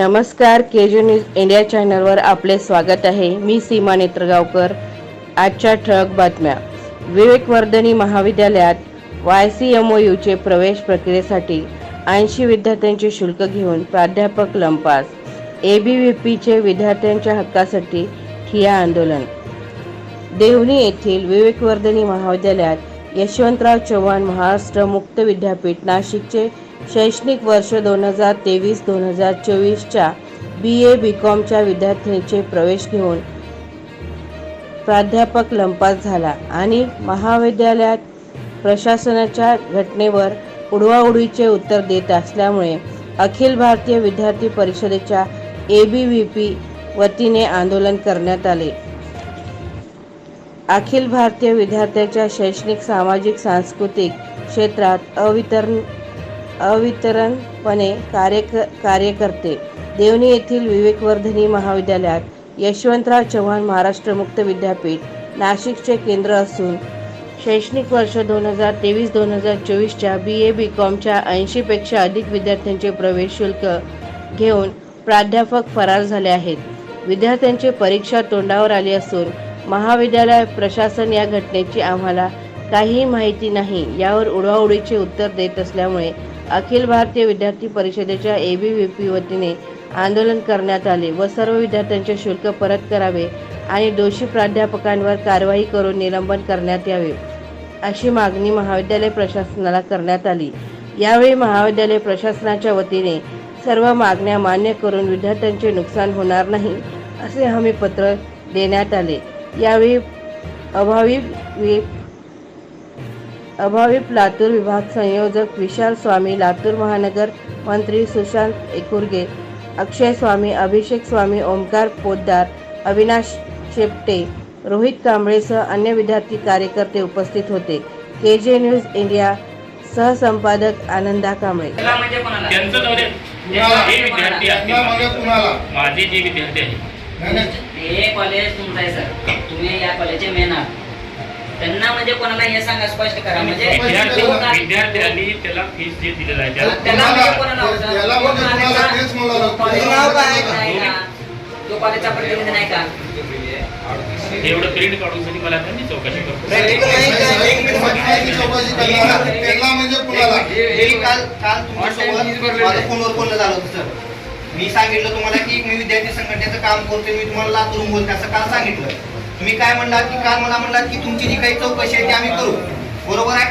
नमस्कार के जी news India चॅनलवर आपले स्वागत आहे. मी सीमा नेत्रगावकर. आजच्या ठळक बातम्या. विवेकवर्धनी महाविद्यालयात वाय सी एम ओ यूचे प्रवेश प्रक्रियेसाठी ऐंशी विद्यार्थ्यांचे शुल्क घेऊन प्राध्यापक लंपास. ए बी व्ही पीचे विद्यार्थ्यांच्या हक्कासाठी ठिया आंदोलन. देवणी येथील विवेकवर्धनी महाविद्यालयात यशवंतराव चव्हाण महाराष्ट्र मुक्त विद्यापीठ नाशिकचे शैक्षणिक वर्ष दोन हजार तेवीस दोन हजार चोवीसच्या बी ए बी कॉमच्या विद्यार्थ्यांचे प्रवेश घेऊन प्राध्यापक लंपास झाला आणि महाविद्यालयात प्रशासनाच्या घटनेवर उडवाउडीचे उत्तर देत असल्यामुळे अखिल भारतीय विद्यार्थी परिषदेच्या ए बी व्ही पी वतीने आंदोलन करण्यात आले. अखिल भारतीय विद्यार्थ्यांच्या शैक्षणिक सामाजिक सांस्कृतिक क्षेत्रात अवितरण अवितरणपणे कार्य कार्य करते देवणी येथील विवेकवर्धनी महाविद्यालयात यशवंतराव चव्हाण महाराष्ट्र मुक्त विद्यापीठ नाशिकचे केंद्र असून शैक्षणिक वर्ष दोन हजार तेवीस दोन हजार चोवीसच्या बी ए बी कॉमच्या ऐंशीपेक्षा अधिक विद्यार्थ्यांचे प्रवेश शुल्क घेऊन प्राध्यापक फरार झाले आहेत. विद्यार्थ्यांची परीक्षा तोंडावर आली असून महाविद्यालय प्रशासन या घटनेची आम्हाला काहीही माहिती नाही यावर उडवाउडीचे उत्तर देत असल्यामुळे अखिल भारतीय विद्यार्थी परिषदेच्या ए बी व्ही पी वतीने आंदोलन करण्यात आले व सर्व विद्यार्थ्यांचे शुल्क परत करावे आणि दोषी प्राध्यापकांवर कारवाई करून निलंबन करण्यात यावे अशी मागणी महाविद्यालय प्रशासनाला करण्यात आली. यावेळी महाविद्यालय प्रशासनाच्या वतीने सर्व मागण्या मान्य करून विद्यार्थ्यांचे नुकसान होणार नाही असे हमीपत्र देण्यात आले. यावेळी अभावी अभाविप लातूर विभाग संयोजक विशाल स्वामी लातूर महानगर मंत्री सुशांत एकुर्गे अक्षय स्वामी अभिषेक स्वामी ओमकार पोद्दार अविनाश शेपटे रोहित कांबळेसह अन्य विद्यार्थी कार्यकर्ते उपस्थित होते. के जे न्यूज इंडिया सहसंपादक आनंदा कांबळे. म्हणजे विद्यार्थी? माझे जे विद्यार्थी आहेत नाही, नाही. हे कॉलेज तुमचं आहे सर तुम्ही या कॉलेजचे मेन आहात. त्यांना म्हणजे कोणाला हे सांगा स्पष्ट करा. म्हणजे विद्यार्थ्यांनी त्याला फीस जे दिलेलं आहे त्याला म्हणजे कुणाला? होतं? तो कॉलेजचा प्रतिनिधी नाही का? एवढं काढून साठी मला त्यांनी चौकशी करतो मी सांगितलं तुम्हाला की मी विद्यार्थी संघटनेचं काम करतोय मी तुम्हाला लातूरून बोलते असं काल सांगितलं. तुम्ही काय म्हणला की काल मला म्हणला की तुमची जी काही चौकशी आहे ती आम्ही करू. बरोबर आहे?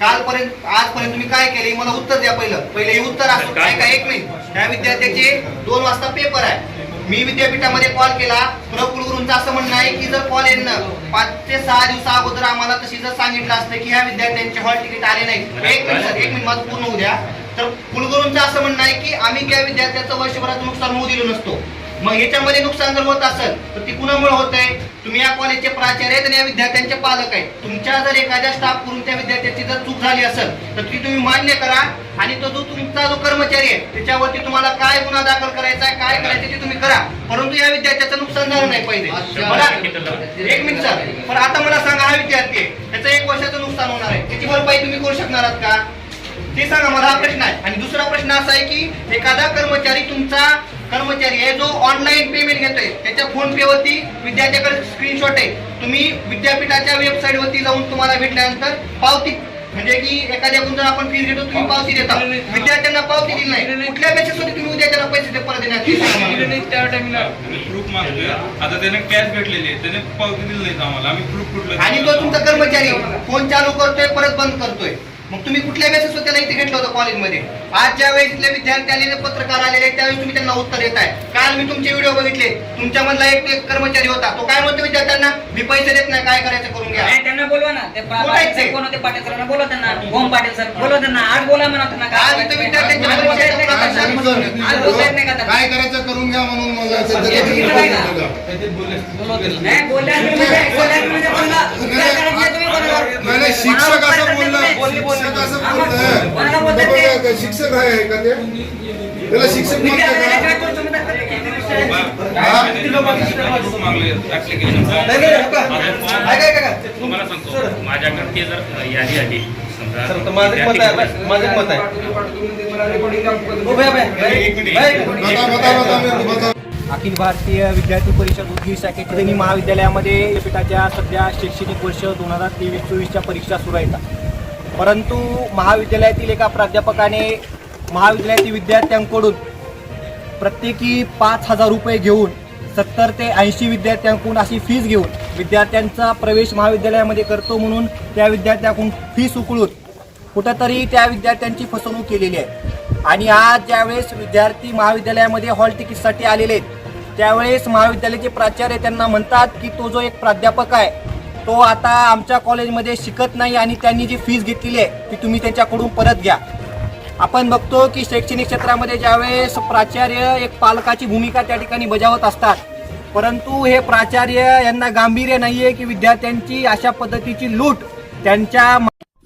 कालपर्यंत आजपर्यंत तुम्ही काय केले मला उत्तर द्या पहिलं. पहिले हे उत्तर असतो काय काय? एक नाही त्या विद्यार्थ्याचे दोन वाजता पेपर आहे. मी विद्यापीठामध्ये कॉल केला. प्रकुलगुरूंचं असं म्हणणं आहे की जर कॉल येणं पाच ते सहा दिवसा अगोदर आम्हाला तशी जर सांगितलं असतं की ह्या विद्यार्थ्यांचे हॉल तिकीट आले नाही एक मिनिट एक मिनिट माझं पूर्ण होऊ द्या. तर कुलगुरूंचं असं म्हणणं आहे की आम्ही त्या विद्यार्थ्याचं वर्षभरात नुकसान होऊ दिलं नसतो. मग ह्याच्यामध्ये नुकसान जर होत असेल तर ती कुणामुळे होत आहे तुम्ही या कॉलेजचे प्राचार्य आहेत आणि या विद्यार्थ्यांचे पालक आहेत. तुमच्या जर एखाद्या स्टाफ करून त्या विद्यार्थ्याची जर चूक झाली असेल तर ती तुम्ही मान्य करा आणि तो जो तुमचा जो कर्मचारी आहे त्याच्यावरती तुम्हाला काय गुन्हा दाखल करायचा आहे काय करायचं ते तुम्ही करा. परंतु या विद्यार्थ्याचं नुकसान झालं नाही पाहिजे मला एक मिनिट सर. पण आता मला सांगा हा विद्यार्थी आहे त्याचं एक वर्षाचं नुकसान होणार आहे. त्याची भरपाई तुम्ही करू शकणार आहात का? ते सांगा मला हा प्रश्न आहे. आणि दुसरा प्रश्न असा आहे की एखादा कर्मचारी तुमचा कर्मचारी आहे जो ऑनलाईन पेमेंट घेतोय त्याच्या फोन पे वरती विद्यार्थ्याकडे स्क्रीनशॉट आहे. तुम्ही विद्यापीठाच्या वेबसाईट वरती जाऊन तुम्हाला भेटल्यानंतर पावती म्हणजे की एखाद्याकडून जर आपण फीस घेतो तुम्ही पावती देता. विद्यार्थ्यांना पावती दिली नाही. कुठल्या बेसिसवरती तुम्ही विद्यार्थ्यांना पैसे दे- परत देण्यात येईल सांगा मला. त्या टाइमला आम्ही प्रूफ मागतोय. आता त्याने कॅश भेटलेली आहे. त्याने पावती दिली नाही आम्हाला. आम्ही प्रूफ कुठलं आणि तो तुमचा कर्मचारी फोन चालू करतोय परत बंद करतोय. मग तुम्ही कुठल्या बेसिसवर त्याला इथे घेतलं होतं कॉलेजमध्ये? आज ज्या वेळेस इथले विद्यार्थी आलेले पत्रकार आलेले त्यावेळेस तुम्ही त्यांना उत्तर देत आहे काल मी तुमचे व्हिडिओ बघितले. तुमच्या मधला एक एक कर्मचारी होता. तो काय म्हणतो विद्यार्थ्यांना? मी पैसे देत नाही काय करायचं करून घ्या. नाही, त्यांना बोलवा ना. ते पा- बोलायचं. पाटील सर कोण होते? पाटील सरांना बोलवा त्यांना. ओम पाटील सर बोलवा त्यांना. आज बोला म्हणा त्यांना. काय आज बोलायचं इथं ते. विद्यार्थ्यांच्या आज बोलता येत नाही का? काय त्यांना? सांगितलं? आज बोलता येत नाही का? त्यांना? काय करायचं? करून घ्या म्हणून मला हे नाही शिक्षक असं बोलला. बोलली, बोलली. शिक्षक असं हा, आहे का ते. त्याला शिक्षक तुम्हाला सांगतो. माझ्याकडे जर यादी आली सर, माझं मत आहे, माझं मत आहे. अखिल भारतीय विद्यार्थी परिषद उदगीर शाखेत महाविद्यालयामध्ये विद्यापीठाच्या सध्या शैक्षणिक वर्ष दोन हजार तेवीस चोवीसच्या परीक्षा सुरू आहेत. परंतु महाविद्यालयातील एका प्राध्यापकाने महाविद्यालयातील विद्यार्थ्यांकडून प्रत्येकी पाच हजार रुपये घेऊन सत्तर ते ऐंशी विद्यार्थ्यांकडून अशी फीस घेऊन विद्यार्थ्यांचा प्रवेश महाविद्यालयामध्ये करतो म्हणून त्या विद्यार्थ्यांकडून फीस उकळून कुठंतरी त्या विद्यार्थ्यांची फसवणूक केलेली आहे. आणि आज ज्यावेळेस विद्यार्थी महाविद्यालयामध्ये हॉल तिकीटसाठी आलेले आहेत त्यावेळेस महाविद्यालयाचे प्राचार्य त्यांना म्हणतात की तो जो एक प्राध्यापक आहे तो आता आमच्या कॉलेजमध्ये शिकत नाही आणि त्यांनी जी फीस घेतलेली आहे ती तुम्ही त्यांच्याकडून परत घ्या. आपण बघतो की शैक्षणिक क्षेत्रामध्ये ज्यावेळेस प्राचार्य एक पालकाची भूमिका त्या ठिकाणी बजावत असतात परंतु हे प्राचार्य यांना गांभीर्य नाही आहे की विद्यार्थ्यांची अशा पद्धतीची लूट त्यांच्या